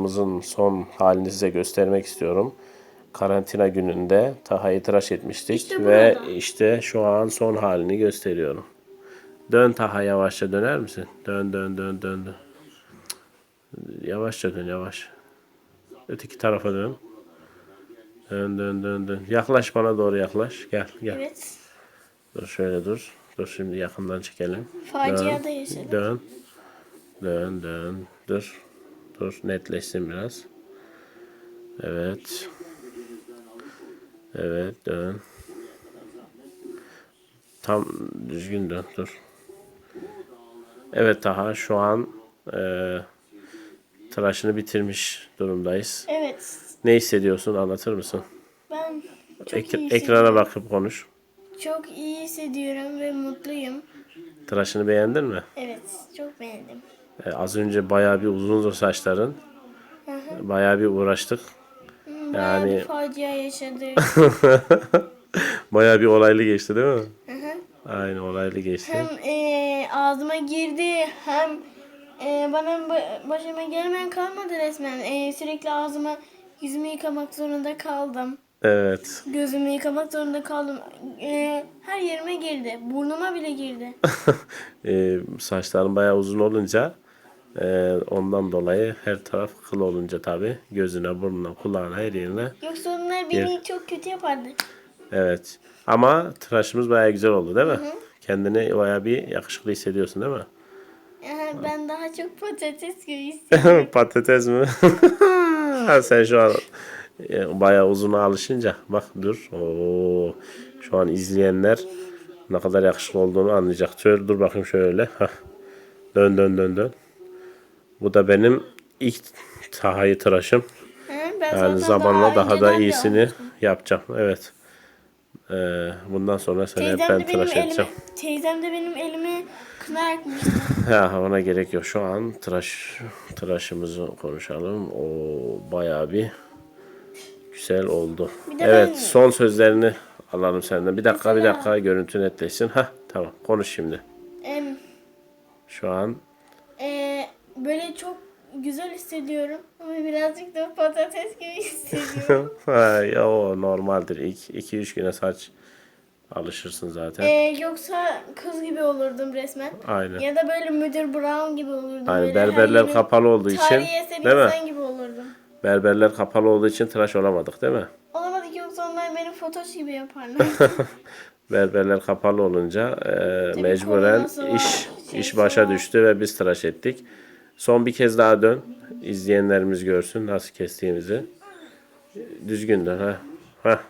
Mızın son halini size göstermek istiyorum. Karantina gününde Taha'yı tıraş etmiştik İşte ve burada. işte şu an son halini gösteriyorum. Dön Taha yavaşça döner misin? Dön dön dön dön dön. Yavaşça dön yavaş. Öteki tarafa dön. Dön dön dön dön. Yaklaş bana doğru yaklaş. Gel gel. Evet. Dur şöyle dur. Dur şimdi yakından çekelim. Facia da yaşadık. Dön. Dön dön. Dur. Dur netleşsin biraz. Evet. Evet dön. Tam düzgün dön. Dur. Evet Taha şu an e, tıraşını bitirmiş durumdayız. Evet. Ne hissediyorsun anlatır mısın? Ben çok Ek- iyi ekrana hissediyorum. bakıp konuş. Çok iyi hissediyorum ve mutluyum. Tıraşını beğendin mi? Evet. Çok beğendim. E, az önce bayağı bir uzundu saçların. Bayağı bir uğraştık. Bayağı Yani- bir facia yaşadık. Bayağı bir olaylı geçti değil mi? Hı hı. Aynen olaylı geçti. hem e, ağzıma girdi hem e, bana ba- başıma gelmeyen kalmadı resmen. E, sürekli ağzıma yüzümü yıkamak zorunda kaldım. Evet. Gözümü yıkamak zorunda kaldım. E, her yerime girdi. Burnuma bile girdi. E, saçların bayağı uzun olunca e, ondan dolayı her taraf kıl olunca tabi gözüne, burnuna, kulağına, her yerine. Yoksa onlar beni çok kötü yapardı. Evet. Ama tıraşımız bayağı güzel oldu değil mi? Kendini bayağı bir yakışıklı hissediyorsun değil mi? Aha, ben daha çok patates gibi hissediyorum. Patates mi? Sen şu an e, bayağı uzuna alışınca bak dur. Oo, şu an izleyenler ne kadar yakışıklı olduğunu anlayacak. Şöyle dur bakayım şöyle. Hah. Dön dön dön dön. Bu da benim ilk Taha'yı tıraşım. Ben Yani zamanla daha, da önceden de iyisini almıştım. yapacağım. Evet. Ee, bundan sonra seni hep ben tıraş elime, edeceğim. teyzem de benim elime kına yakmıştı. Ha, ona gerek yok. Şu an tıraş tıraşımızı konuşalım. O bayağı bir güzel oldu. Bir evet, ben- son sözlerini alalım senden. Bir dakika, bir Mesela- dakika görüntü netleşsin. Ha, tamam. Konuş şimdi. Em, Şu an böyle çok güzel hissediyorum ama birazcık da patates gibi hissediyorum. ha, ya o normaldir. İlk 2 3 güne saç alışırsın zaten. E, yoksa kız gibi olurdum resmen. Aynen. Ya da böyle müdür Brown gibi olurdum. Aynen Böyle berberler yerin kapalı olduğu için Tarihi eser değil mi? insan gibi olurdum. Berberler kapalı olduğu için tıraş olamadık değil mi? Olamadı ki yoksa onlar beni fotoş gibi yaparlar. Berberler kapalı olunca e, mecburen iş şey iş başa var. düştü ve biz tıraş ettik. Son bir kez daha dön. İzleyenlerimiz görsün nasıl kestiğimizi. Düzgün dön ha. Ha.